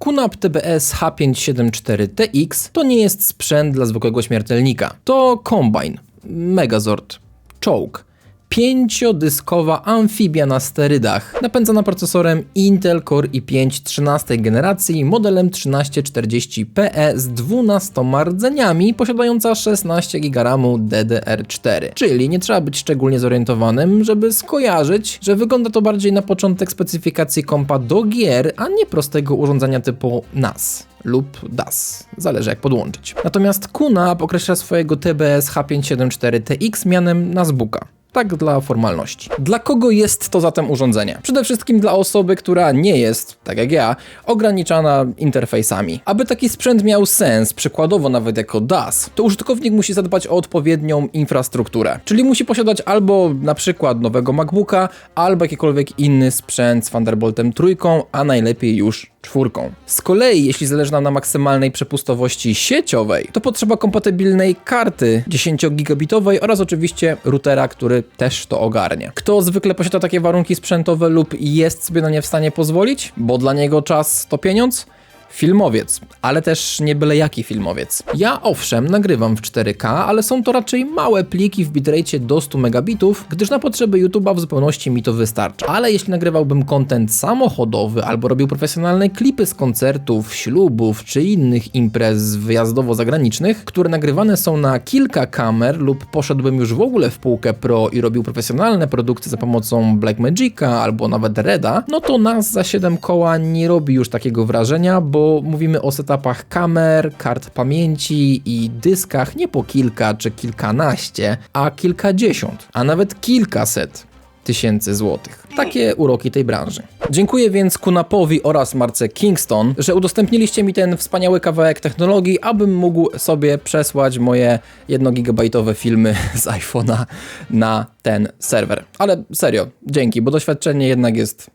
QNAP TBS H574TX to nie jest sprzęt dla zwykłego śmiertelnika. To Combine, Megazord, Czołg, pięciodyskowa amfibia na sterydach, napędzana procesorem Intel Core i5 13 generacji modelem 1340PE z 12 rdzeniami, posiadająca 16 GB RAMu DDR4. Czyli nie trzeba być szczególnie zorientowanym, żeby skojarzyć, że wygląda to bardziej na początek specyfikacji kompa do gier, a nie prostego urządzenia typu NAS lub DAS, zależy jak podłączyć. Natomiast QNAP określa swojego TBS H574TX mianem NASBooka. Tak dla formalności. Dla kogo jest to zatem urządzenie? Przede wszystkim dla osoby, która nie jest, tak jak ja, ograniczana interfejsami. Aby taki sprzęt miał sens, przykładowo nawet jako DAS, to użytkownik musi zadbać o odpowiednią infrastrukturę. Czyli musi posiadać albo na przykład nowego MacBooka, albo jakikolwiek inny sprzęt z Thunderboltem trójką, a najlepiej już czwórką. Z kolei, jeśli zależy nam na maksymalnej przepustowości sieciowej, to potrzeba kompatybilnej karty 10-gigabitowej oraz oczywiście routera, który też to ogarnie. Kto zwykle posiada takie warunki sprzętowe lub jest sobie na nie w stanie pozwolić, bo dla niego czas to pieniądz? Filmowiec, ale też nie byle jaki filmowiec. Ja owszem nagrywam w 4K, ale są to raczej małe pliki w bitrate do 100 megabitów, gdyż na potrzeby YouTube'a w zupełności mi to wystarcza. Ale jeśli nagrywałbym content samochodowy albo robił profesjonalne klipy z koncertów, ślubów czy innych imprez wyjazdowo-zagranicznych, które nagrywane są na kilka kamer lub poszedłbym już w ogóle w półkę pro i robił profesjonalne produkcje za pomocą Blackmagica albo nawet Reda, no to nas za 7 koła nie robi już takiego wrażenia, bo bo mówimy o setupach kamer, kart pamięci i dyskach nie po kilka czy kilkanaście, a kilkadziesiąt, a nawet kilkaset tysięcy złotych. Takie uroki tej branży. Dziękuję więc Kunapowi oraz marce Kingston, że udostępniliście mi ten wspaniały kawałek technologii, abym mógł sobie przesłać moje 1 gigabajtowe filmy z iPhone'a na ten serwer. Ale serio, dzięki, bo doświadczenie jednak jest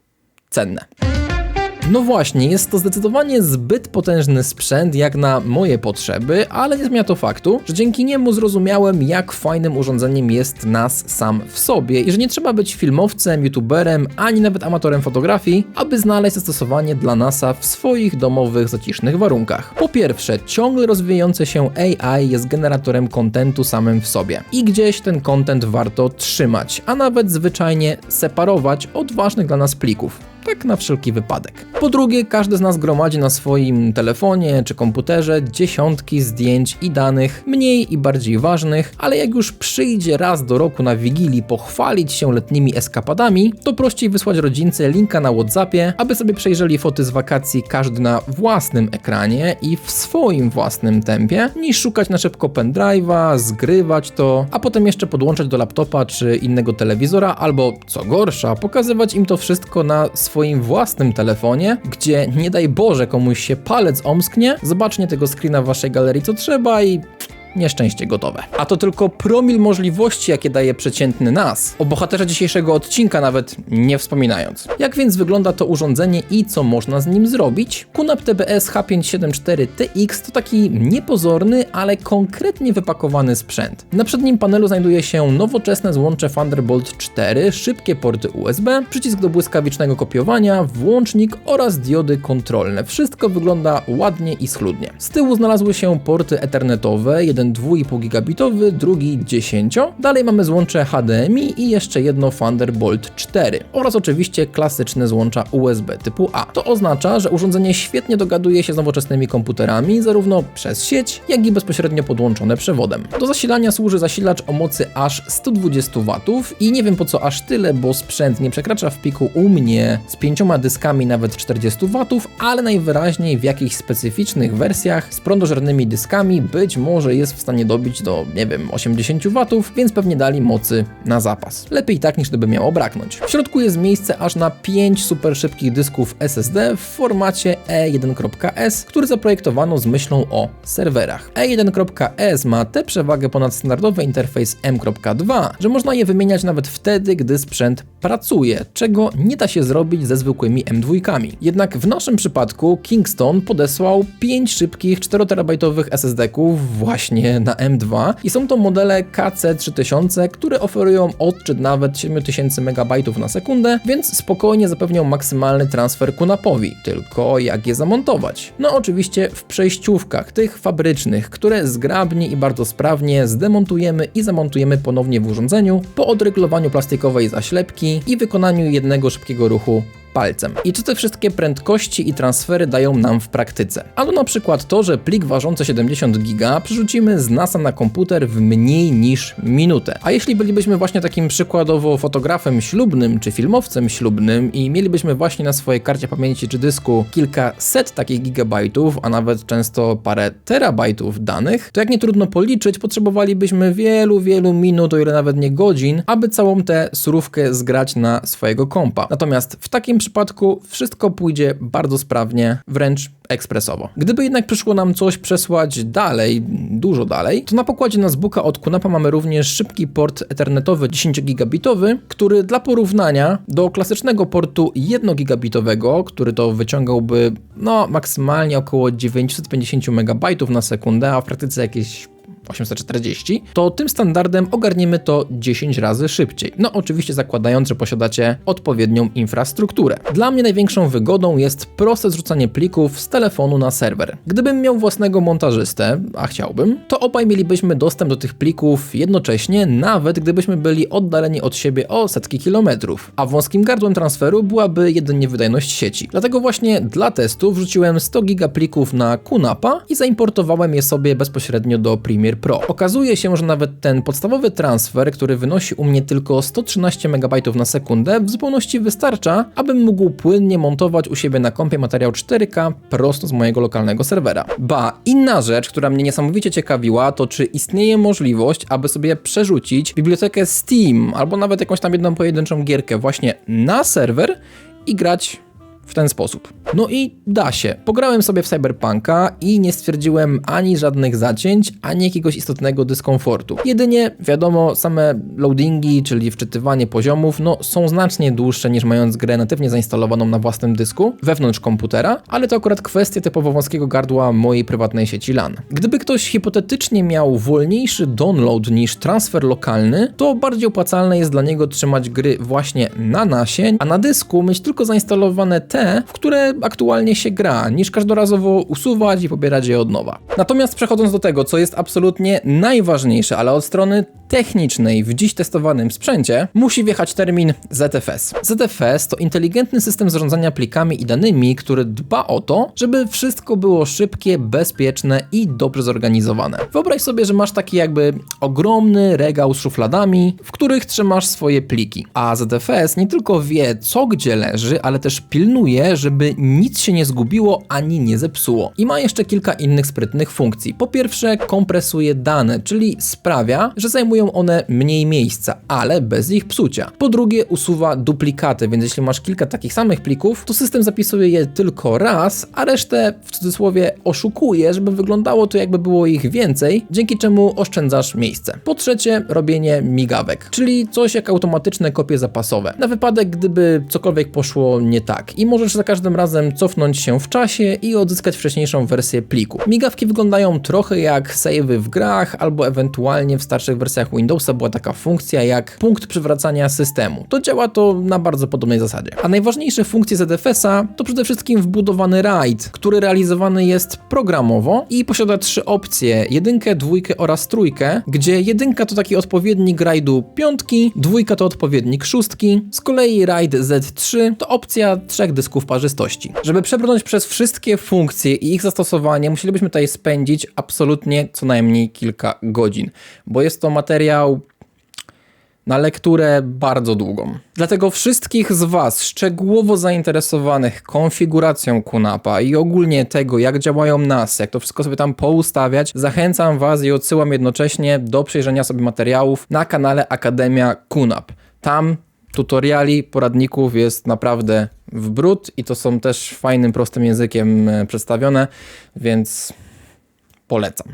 cenne. No właśnie, jest to zdecydowanie zbyt potężny sprzęt jak na moje potrzeby, ale nie zmienia to faktu, że dzięki niemu zrozumiałem, jak fajnym urządzeniem jest NAS sam w sobie i że nie trzeba być filmowcem, youtuberem, ani nawet amatorem fotografii, aby znaleźć zastosowanie dla NASA w swoich domowych, zacisznych warunkach. Po pierwsze, ciągle rozwijające się AI jest generatorem kontentu samym w sobie i gdzieś ten kontent warto trzymać, a nawet zwyczajnie separować od ważnych dla nas plików tak na wszelki wypadek. Po drugie, każdy z nas gromadzi na swoim telefonie czy komputerze dziesiątki zdjęć i danych, mniej i bardziej ważnych, ale jak już przyjdzie raz do roku na Wigilii pochwalić się letnimi eskapadami, to prościej wysłać rodzince linka na Whatsappie, aby sobie przejrzeli foty z wakacji każdy na własnym ekranie i w swoim własnym tempie, niż szukać na szybko pendrive'a, zgrywać to, a potem jeszcze podłączać do laptopa czy innego telewizora, albo co gorsza, pokazywać im to wszystko na swoim swoim własnym telefonie, gdzie nie daj Boże komuś się palec omsknie, zobaczcie tego screena w waszej galerii co trzeba i nieszczęście gotowe. A to tylko promil możliwości, jakie daje przeciętny NAS. O bohaterze dzisiejszego odcinka nawet nie wspominając. Jak więc wygląda to urządzenie i co można z nim zrobić? QNAP TBS H574TX to taki niepozorny, ale konkretnie wypakowany sprzęt. Na przednim panelu znajduje się nowoczesne złącze Thunderbolt 4, szybkie porty USB, przycisk do błyskawicznego kopiowania, włącznik oraz diody kontrolne. Wszystko wygląda ładnie i schludnie. Z tyłu znalazły się porty ethernetowe, jeden jeden 2,5 gigabitowy, drugi 10. Dalej mamy złącze HDMI i jeszcze jedno Thunderbolt 4 oraz oczywiście klasyczne złącza USB typu A. To oznacza, że urządzenie świetnie dogaduje się z nowoczesnymi komputerami zarówno przez sieć, jak i bezpośrednio podłączone przewodem. Do zasilania służy zasilacz o mocy aż 120 W i nie wiem po co aż tyle, bo sprzęt nie przekracza w piku u mnie z pięcioma dyskami nawet 40 W, ale najwyraźniej w jakichś specyficznych wersjach z prądożernymi dyskami być może jest w stanie dobić do, nie wiem, 80 W, więc pewnie dali mocy na zapas. Lepiej tak niż gdyby miało braknąć. W środku jest miejsce aż na 5 super szybkich dysków SSD w formacie E1.S, który zaprojektowano z myślą o serwerach. E1.S ma tę przewagę ponad standardowy interfejs M.2, że można je wymieniać nawet wtedy, gdy sprzęt pracuje, czego nie da się zrobić ze zwykłymi M2. Jednak w naszym przypadku Kingston podesłał 5 szybkich 4 terabajtowych SSD-ków właśnie właśnie na M2 i są to modele KC3000, które oferują odczyt nawet 7000 MB na sekundę, więc spokojnie zapewnią maksymalny transfer QNAP-owi. Tylko jak je zamontować? No oczywiście w przejściówkach, tych fabrycznych, które zgrabnie i bardzo sprawnie zdemontujemy i zamontujemy ponownie w urządzeniu po odregulowaniu plastikowej zaślepki i wykonaniu jednego szybkiego ruchu palcem. I co te wszystkie prędkości i transfery dają nam w praktyce? Ano na przykład to, że plik ważący 70 giga przerzucimy z NASA na komputer w mniej niż minutę. A jeśli bylibyśmy właśnie takim przykładowo fotografem ślubnym czy filmowcem ślubnym i mielibyśmy właśnie na swojej karcie pamięci czy dysku kilkaset takich gigabajtów, a nawet często parę terabajtów danych, to jak nie trudno policzyć, potrzebowalibyśmy wielu, wielu minut, o ile nawet nie godzin, aby całą tę surówkę zgrać na swojego kompa. Natomiast w takim przypadku wszystko pójdzie bardzo sprawnie, wręcz ekspresowo. Gdyby jednak przyszło nam coś przesłać dalej, dużo dalej, to na pokładzie Nazbooka od Kunapa mamy również szybki port ethernetowy 10 gigabitowy, który dla porównania do klasycznego portu 1 gigabitowego, który to wyciągałby no maksymalnie około 950 MB na sekundę, a w praktyce jakieś 840, to tym standardem ogarniemy to 10 razy szybciej. No oczywiście zakładając, że posiadacie odpowiednią infrastrukturę. Dla mnie największą wygodą jest proste zrzucanie plików z telefonu na serwer. Gdybym miał własnego montażystę, a chciałbym, to obaj mielibyśmy dostęp do tych plików jednocześnie, nawet gdybyśmy byli oddaleni od siebie o setki kilometrów. A wąskim gardłem transferu byłaby jedynie wydajność sieci. Dlatego właśnie dla testu wrzuciłem 100 giga plików na QNAPa i zaimportowałem je sobie bezpośrednio do Premiere Pro. Okazuje się, że nawet ten podstawowy transfer, który wynosi u mnie tylko 113 MB na sekundę, w zupełności wystarcza, abym mógł płynnie montować u siebie na kompie materiał 4K prosto z mojego lokalnego serwera. Ba, inna rzecz, która mnie niesamowicie ciekawiła, to czy istnieje możliwość, aby sobie przerzucić bibliotekę Steam albo nawet jakąś tam jedną pojedynczą gierkę właśnie na serwer i grać w ten sposób. No i da się. Pograłem sobie w Cyberpunka i nie stwierdziłem ani żadnych zacięć, ani jakiegoś istotnego dyskomfortu. Jedynie, wiadomo, same loadingi, czyli wczytywanie poziomów, no są znacznie dłuższe niż mając grę natywnie zainstalowaną na własnym dysku, wewnątrz komputera, ale to akurat kwestia typowo wąskiego gardła mojej prywatnej sieci LAN. Gdyby ktoś hipotetycznie miał wolniejszy download niż transfer lokalny, to bardziej opłacalne jest dla niego trzymać gry właśnie na nasie, a na dysku mieć tylko zainstalowane te, w które aktualnie się gra, niż każdorazowo usuwać i pobierać je od nowa. Natomiast przechodząc do tego, co jest absolutnie najważniejsze, ale od strony technicznej w dziś testowanym sprzęcie, musi wjechać termin ZFS. ZFS to inteligentny system zarządzania plikami i danymi, który dba o to, żeby wszystko było szybkie, bezpieczne i dobrze zorganizowane. Wyobraź sobie, że masz taki jakby ogromny regał z szufladami, w których trzymasz swoje pliki. A ZFS nie tylko wie, co gdzie leży, ale też pilnuje, żeby nic się nie zgubiło ani nie zepsuło. I ma jeszcze kilka innych sprytnych funkcji. Po pierwsze, kompresuje dane, czyli sprawia, że zajmują one mniej miejsca, ale bez ich psucia. Po drugie, usuwa duplikaty, więc jeśli masz kilka takich samych plików, to system zapisuje je tylko raz, a resztę w cudzysłowie oszukuje, żeby wyglądało to jakby było ich więcej, dzięki czemu oszczędzasz miejsce. Po trzecie, robienie migawek, czyli coś jak automatyczne kopie zapasowe. Na wypadek, gdyby cokolwiek poszło nie tak i możesz za każdym razem cofnąć się w czasie i odzyskać wcześniejszą wersję pliku. Migawki wyglądają trochę jak savey w grach albo ewentualnie w starszych wersjach Windowsa była taka funkcja jak punkt przywracania systemu. To działa to na bardzo podobnej zasadzie. A najważniejsze funkcje ZFS-a to przede wszystkim wbudowany RAID, który realizowany jest programowo i posiada trzy opcje: jedynkę, dwójkę oraz trójkę, gdzie jedynka to taki odpowiednik RAIDu piątki, dwójka to odpowiednik szóstki, z kolei RAID Z3 to opcja trzech dysków parzystości. Żeby przebrnąć przez wszystkie funkcje i ich zastosowanie, musielibyśmy tutaj spędzić absolutnie co najmniej kilka godzin, bo jest to materiał na lekturę bardzo długą. Dlatego wszystkich z Was szczegółowo zainteresowanych konfiguracją Kunapa i ogólnie tego, jak działają NAS, jak to wszystko sobie tam poustawiać, zachęcam Was i odsyłam jednocześnie do przejrzenia sobie materiałów na kanale Akademia Kunap. Tam tutoriali, poradników jest naprawdę w brud i to są też fajnym, prostym językiem e, przedstawione, więc polecam.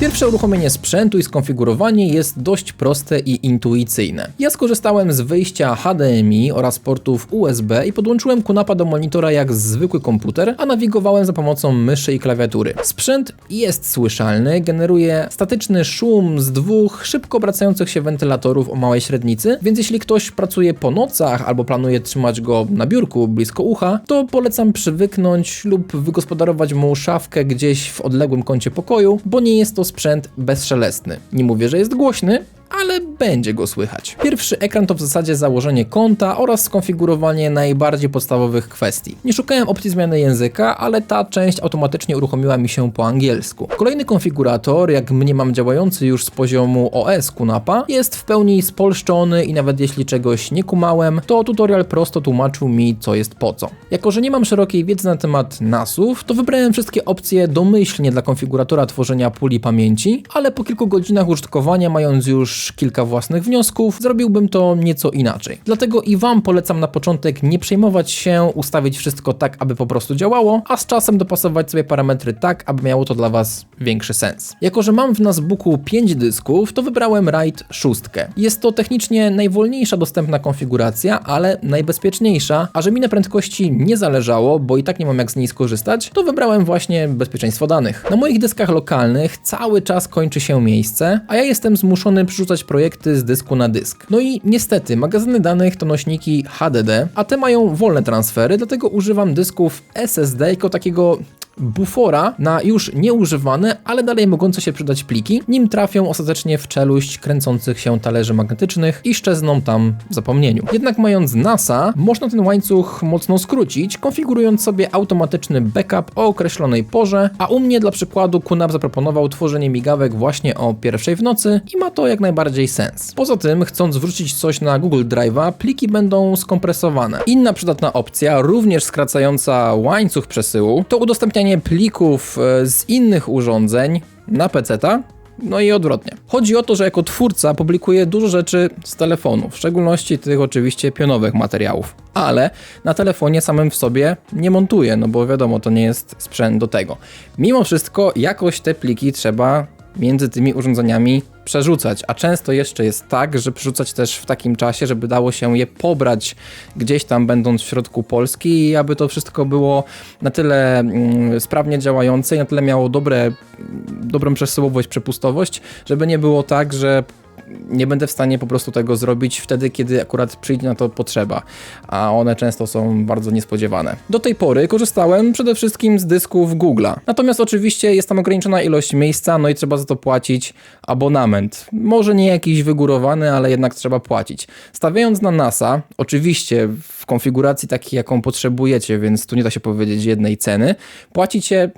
Pierwsze uruchomienie sprzętu i skonfigurowanie jest dość proste i intuicyjne. Ja skorzystałem z wyjścia HDMI oraz portów USB i podłączyłem Kunapa do monitora jak zwykły komputer, a nawigowałem za pomocą myszy i klawiatury. Sprzęt jest słyszalny, generuje statyczny szum z dwóch szybko obracających się wentylatorów o małej średnicy, więc jeśli ktoś pracuje po nocach albo planuje trzymać go na biurku blisko ucha, to polecam przywyknąć lub wygospodarować mu szafkę gdzieś w odległym kącie pokoju, bo nie jest to sprzęt bezszelestny. Nie mówię, że jest głośny, ale będzie go słychać. Pierwszy ekran to w zasadzie założenie konta oraz skonfigurowanie najbardziej podstawowych kwestii. Nie szukałem opcji zmiany języka, ale ta część automatycznie uruchomiła mi się po angielsku. Kolejny konfigurator, jak mniemam działający już z poziomu OS Kunapa, jest w pełni spolszczony i nawet jeśli czegoś nie kumałem, to tutorial prosto tłumaczył mi co jest po co. Jako, że nie mam szerokiej wiedzy na temat NASów, to wybrałem wszystkie opcje domyślnie dla konfiguratora tworzenia puli pamięci, ale po kilku godzinach użytkowania, mając już kilka własnych wniosków, zrobiłbym to nieco inaczej. Dlatego i Wam polecam na początek nie przejmować się, ustawić wszystko tak, aby po prostu działało, a z czasem dopasować sobie parametry tak, aby miało to dla Was większy sens. Jako, że mam w Nasbooku 5 dysków, to wybrałem RAID 6. Jest to technicznie najwolniejsza dostępna konfiguracja, ale najbezpieczniejsza, a że mi na prędkości nie zależało, bo i tak nie mam jak z niej skorzystać, to wybrałem właśnie bezpieczeństwo danych. Na moich dyskach lokalnych cały czas kończy się miejsce, a ja jestem zmuszony przerzucać przerzucać projekty z dysku na dysk. No i niestety, magazyny danych to nośniki HDD, a te mają wolne transfery, dlatego używam dysków SSD jako takiego bufora na już nieużywane, ale dalej mogące się przydać pliki, nim trafią ostatecznie w czeluść kręcących się talerzy magnetycznych i szczezną tam w zapomnieniu. Jednak mając NASA, można ten łańcuch mocno skrócić, konfigurując sobie automatyczny backup o określonej porze, a u mnie dla przykładu QNAP zaproponował tworzenie migawek właśnie o pierwszej w nocy i ma to jak najbardziej sens. Poza tym, chcąc wrzucić coś na Google Drive'a, pliki będą skompresowane. Inna przydatna opcja, również skracająca łańcuch przesyłu, to udostępnianie udostępnianie plików e, z innych urządzeń na PC-ta, no i odwrotnie. Chodzi o to, że jako twórca publikuję dużo rzeczy z telefonu, w szczególności tych oczywiście pionowych materiałów, ale na telefonie samym w sobie nie montuję, no bo wiadomo, to nie jest sprzęt do tego. Mimo wszystko jakoś te pliki trzeba między tymi urządzeniami przerzucać, a często jeszcze jest tak, że przerzucać też w takim czasie, żeby dało się je pobrać gdzieś tam będąc w środku Polski i aby to wszystko było na tyle mm, sprawnie działające i na tyle miało dobre, dobrą przesyłowość, przepustowość, żeby nie było tak, że nie będę w stanie po prostu tego zrobić wtedy, kiedy akurat przyjdzie na to potrzeba, a one często są bardzo niespodziewane. Do tej pory korzystałem przede wszystkim z dysków Google'a. Natomiast oczywiście jest tam ograniczona ilość miejsca, no i trzeba za to płacić abonament. Może nie jakiś wygórowany, ale jednak trzeba płacić. Stawiając na NASA, oczywiście w konfiguracji takiej, jaką potrzebujecie, więc tu nie da się powiedzieć jednej ceny, płacicie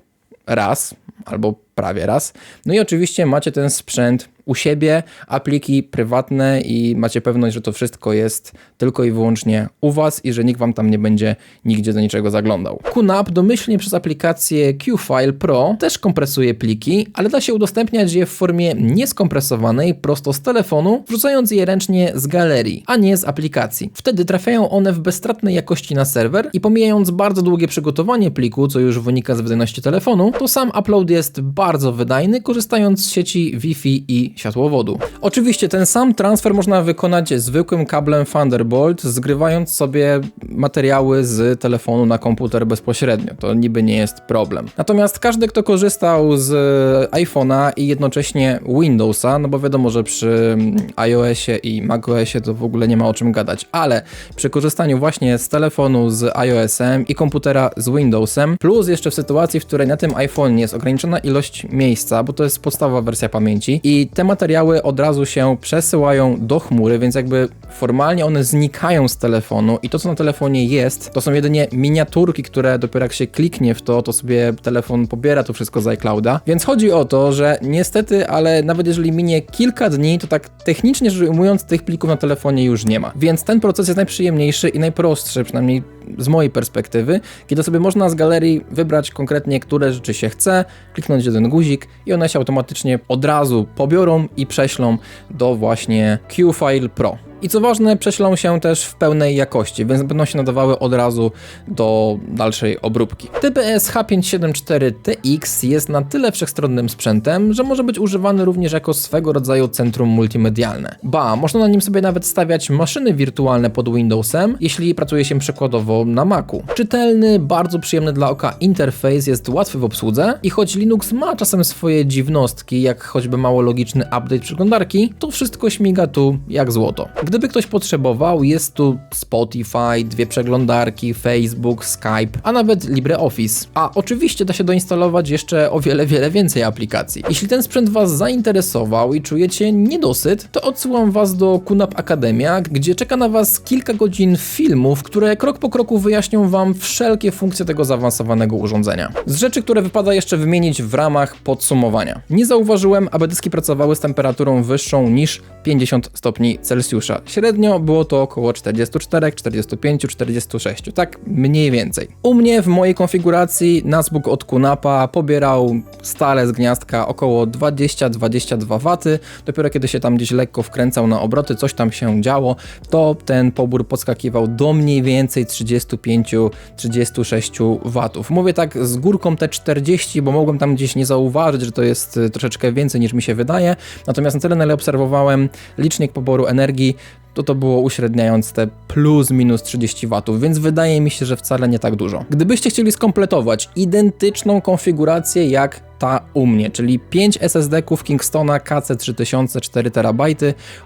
raz albo prawie raz. No i oczywiście macie ten sprzęt u siebie, apliki prywatne i macie pewność, że to wszystko jest tylko i wyłącznie u Was i że nikt Wam tam nie będzie nigdzie do niczego zaglądał. QNAP domyślnie przez aplikację QFile Pro też kompresuje pliki, ale da się udostępniać je w formie nieskompresowanej prosto z telefonu, wrzucając je ręcznie z galerii, a nie z aplikacji. Wtedy trafiają one w bezstratnej jakości na serwer i pomijając bardzo długie przygotowanie pliku, co już wynika z wydajności telefonu, to sam upload jest bardzo wydajny, korzystając z sieci Wi-Fi i światłowodu. Oczywiście ten sam transfer można wykonać zwykłym kablem Thunderbolt, zgrywając sobie materiały z telefonu na komputer bezpośrednio. To niby nie jest problem. Natomiast każdy, kto korzystał z iPhone'a i jednocześnie Windowsa, no bo wiadomo, że przy iOSie i macOSie to w ogóle nie ma o czym gadać, ale przy korzystaniu właśnie z telefonu z iOS-em i komputera z Windowsem, plus jeszcze w sytuacji, w której na tym iPhone jest ograniczona ilość miejsca, bo to jest podstawowa wersja pamięci i te materiały od razu się przesyłają do chmury, więc jakby formalnie one znikają z telefonu i to, co na telefonie jest, to są jedynie miniaturki, które dopiero jak się kliknie w to, to sobie telefon pobiera to wszystko z iClouda. Więc chodzi o to, że niestety, ale nawet jeżeli minie kilka dni, to tak technicznie rzecz ujmując, tych plików na telefonie już nie ma. Więc ten proces jest najprzyjemniejszy i najprostszy, przynajmniej z mojej perspektywy, kiedy sobie można z galerii wybrać konkretnie, które rzeczy się chce, kliknąć jeden guzik i one się automatycznie od razu pobiorą i prześlą do właśnie QFile Pro. I co ważne, prześlą się też w pełnej jakości, więc będą się nadawały od razu do dalszej obróbki. TPS H574TX jest na tyle wszechstronnym sprzętem, że może być używany również jako swego rodzaju centrum multimedialne. Ba, można na nim sobie nawet stawiać maszyny wirtualne pod Windowsem, jeśli pracuje się przykładowo na Macu. Czytelny, bardzo przyjemny dla oka interfejs jest łatwy w obsłudze i choć Linux ma czasem swoje dziwnostki, jak choćby mało logiczny update przeglądarki, to wszystko śmiga tu jak złoto. Gdyby ktoś potrzebował, jest tu Spotify, dwie przeglądarki, Facebook, Skype, a nawet LibreOffice. A oczywiście da się doinstalować jeszcze o wiele, wiele więcej aplikacji. Jeśli ten sprzęt Was zainteresował i czujecie niedosyt, to odsyłam Was do QNAP Akademia, gdzie czeka na Was kilka godzin filmów, które krok po kroku wyjaśnią Wam wszelkie funkcje tego zaawansowanego urządzenia. Z rzeczy, które wypada jeszcze wymienić w ramach podsumowania. Nie zauważyłem, aby dyski pracowały z temperaturą wyższą niż 50 stopni Celsjusza. Średnio było to około 44, 45, 46, tak mniej więcej. U mnie w mojej konfiguracji Nasbook od Kunapa pobierał stale z gniazdka około 20-22 W. Dopiero kiedy się tam gdzieś lekko wkręcał na obroty, coś tam się działo, to ten pobór podskakiwał do mniej więcej 35-36 W. Mówię tak z górką te 40, bo mogłem tam gdzieś nie zauważyć, że to jest y, troszeczkę więcej niż mi się wydaje. Natomiast na tyle, na ile obserwowałem licznik poboru energii, to to było uśredniając te plus minus 30 W, więc wydaje mi się, że wcale nie tak dużo. Gdybyście chcieli skompletować identyczną konfigurację jak ta u mnie, czyli 5 SSD-ków Kingstona KC3000 4 TB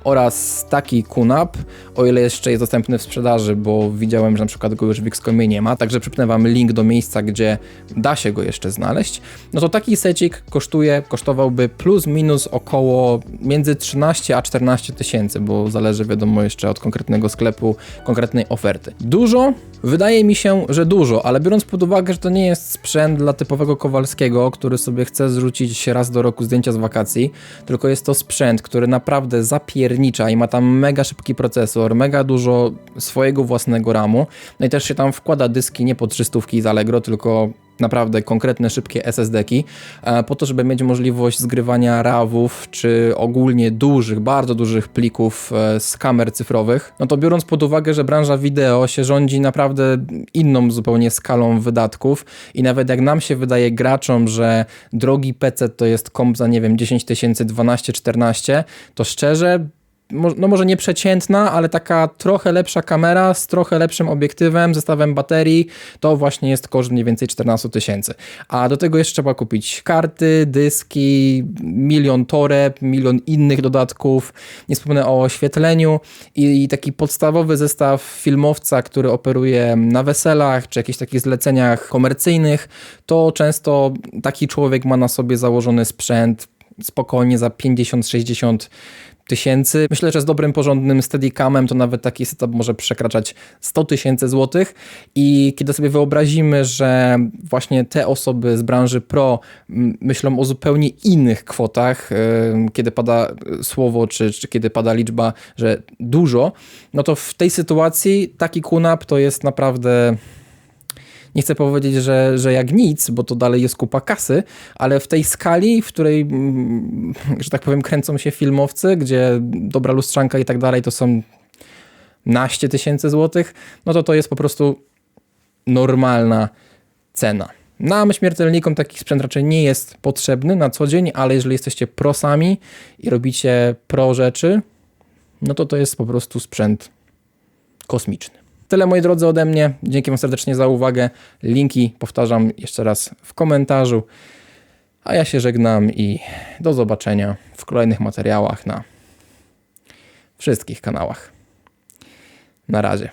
oraz taki QNAP, o ile jeszcze jest dostępny w sprzedaży, bo widziałem, że na przykład go już w Xcomie nie ma, także przypnę Wam link do miejsca, gdzie da się go jeszcze znaleźć, no to taki secik kosztuje, kosztowałby plus minus około między 13 a 14 tysięcy, bo zależy wiadomo jeszcze od konkretnego sklepu, konkretnej oferty. Dużo? Wydaje mi się, że dużo, ale biorąc pod uwagę, że to nie jest sprzęt dla typowego Kowalskiego, który sobie chce zrzucić raz do roku zdjęcia z wakacji, tylko jest to sprzęt, który naprawdę zapiernicza i ma tam mega szybki procesor, mega dużo swojego własnego ramu, no i też się tam wkłada dyski nie po 300 z Allegro, tylko naprawdę konkretne, szybkie SSD-ki, e, po to, żeby mieć możliwość zgrywania RAWów, czy ogólnie dużych, bardzo dużych plików e, z kamer cyfrowych, no to biorąc pod uwagę, że branża wideo się rządzi naprawdę inną zupełnie skalą wydatków i nawet jak nam się wydaje graczom, że drogi PC to jest komp za, nie wiem, 10 tysięcy, 12, 14, to szczerze no może nie przeciętna, ale taka trochę lepsza kamera z trochę lepszym obiektywem, zestawem baterii, to właśnie jest koszt mniej więcej 14 tysięcy. A do tego jeszcze trzeba kupić karty, dyski, milion toreb, milion innych dodatków, nie wspomnę o oświetleniu i taki podstawowy zestaw filmowca, który operuje na weselach, czy jakichś takich zleceniach komercyjnych, to często taki człowiek ma na sobie założony sprzęt spokojnie za 50-60 tysięcy. Myślę, że z dobrym, porządnym steadicamem to nawet taki setup może przekraczać 100 tysięcy złotych i kiedy sobie wyobrazimy, że właśnie te osoby z branży pro myślą o zupełnie innych kwotach, kiedy pada słowo, czy, czy kiedy pada liczba, że dużo, no to w tej sytuacji taki kunap to jest naprawdę nie chcę powiedzieć, że, że jak nic, bo to dalej jest kupa kasy, ale w tej skali, w której, mm, że tak powiem, kręcą się filmowcy, gdzie dobra lustrzanka i tak dalej to są naście tysięcy złotych, no to to jest po prostu normalna cena. Nam, śmiertelnikom, taki sprzęt raczej nie jest potrzebny na co dzień, ale jeżeli jesteście prosami i robicie pro rzeczy, no to to jest po prostu sprzęt kosmiczny. Tyle moi drodzy ode mnie. Dzięki Wam serdecznie za uwagę. Linki powtarzam jeszcze raz w komentarzu. A ja się żegnam i do zobaczenia w kolejnych materiałach na wszystkich kanałach. Na razie.